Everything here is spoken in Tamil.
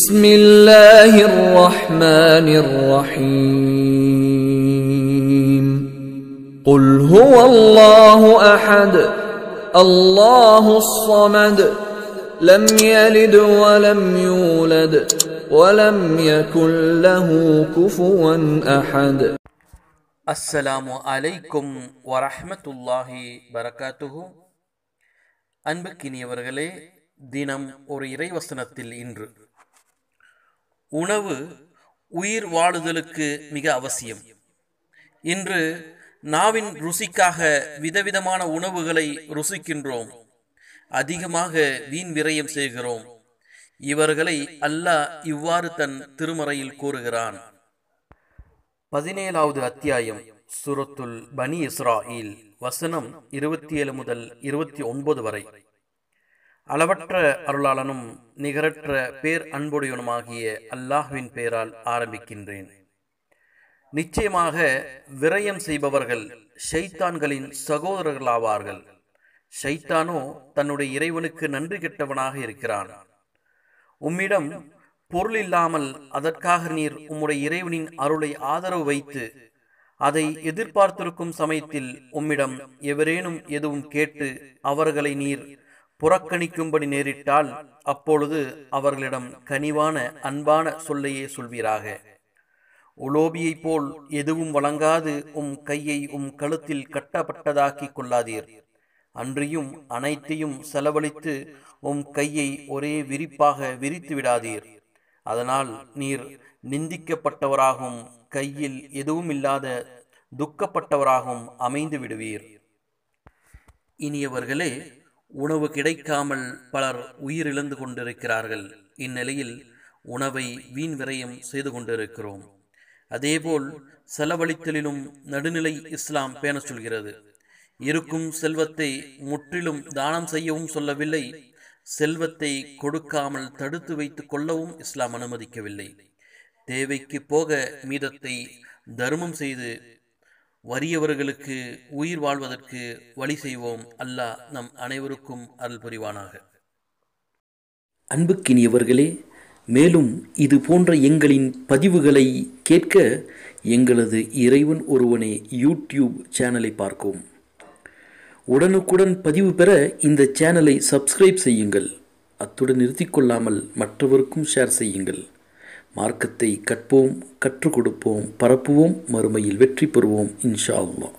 بسم الله الرحمن الرحيم قل هو الله احد الله الصمد لم يلد ولم يولد ولم يكن له كفوا احد அஸ்ஸலாமு அலைக்கும் வரஹ்மத்துல்லாஹி பரகாத்துஹு அன்புக்கினியவர்களே தினம் ஒரு இறைவசனத்தில் இன்று உணவு உயிர் வாழுதலுக்கு மிக அவசியம். இன்று நாவின் ருசிக்காக விதவிதமான உணவுகளை ருசிக்கின்றோம். அதிகமாக வீண் விரயம் செய்கிறோம். இவர்களை அல்லாஹ் இவ்வாறு தன் திருமறையில் கூறுகிறான். பதினேழாவது அத்தியாயம் சுரத்துல் பனி இஸ்ராயில் வசனம் இருபத்தி ஏழு முதல் இருபத்தி ஒன்பது வரை. அளவற்ற அருளாளனும் நிகரற்ற பேர் அன்புடையனுமாகிய அல்லாஹுவின் பெயரால் ஆரம்பிக்கின்றேன். நிச்சயமாக விரயம் செய்பவர்கள் ஷைத்தான்களின் சகோதரர்களாவார்கள். ஷைத்தானோ தன்னுடைய இறைவனுக்கு நன்றி கெட்டவனாக இருக்கிறான். உம்மிடம் பொருள் இல்லாமல் அதற்காக நீர் உம்முடைய இறைவனின் அருளை ஆதரவு வைத்து அதை எதிர்பார்த்திருக்கும் சமயத்தில் உம்மிடம் எவரேனும் எதுவும் கேட்டு அவர்களை நீர் புறக்கணிக்கும்படி நேரிட்டால் அப்பொழுது அவர்களிடம் கனிவான அன்பான சொல்லையே சொல்வீராக. உலோபியைப் போல் எதுவும் வழங்காது உம் கையை உம் கழுத்தில் கட்டப்பட்டதாக்கிக் கொள்ளாதீர். அன்றியும் அனைத்தையும் செலவழித்து உம் கையை ஒரே விரிப்பாக விரித்து விடாதீர். அதனால் நீர் நிந்திக்கப்பட்டவராகவும் கையில் எதுவும் இல்லாத துக்கப்பட்டவராகவும் அமைந்து விடுவீர். இனியவர்களே உணவு கிடைக்காமல் பலர் உயிரிழந்து கொண்டிருக்கிறார்கள். இந்நிலையில் உணவை வீண் விரயம் செய்து கொண்டிருக்கிறோம். அதேபோல் செலவழித்தலிலும் நடுநிலை இஸ்லாம் பேண சொல்கிறது. இருக்கும் செல்வத்தை முற்றிலும் தானம் செய்யவும் சொல்லவில்லை. செல்வத்தை கொடுக்காமல் தடுத்து வைத்துக் கொள்ளவும் இஸ்லாம் அனுமதிக்கவில்லை. தேவைக்கு போக மீதத்தை தர்மம் செய்து வறியவர்களுக்கு உயிர் வாழ்வதற்கு வழி செய்வோம். அல்லாஹ் நம் அனைவருக்கும் அருள் புரிவானாக. அன்புக்கினியவர்களே மேலும் இது போன்ற எங்களின் பதிவுகளை கேட்க எங்களது இறைவன் ஒருவனே யூடியூப் சேனலை பார்க்கவும் உடனுக்குடன் பதிவு பெற இந்த சேனலை சப்ஸ்கிரைப் செய்யுங்கள். அத்துடன் நிறுத்திக்கொள்ளாமல் மற்றவருக்கும் ஷேர் செய்யுங்கள். மார்க்கத்தை கற்போம் கற்றுக் கொடுப்போம் பரப்புவோம் மறுமையில் வெற்றி பெறுவோம் இன்ஷா அல்லா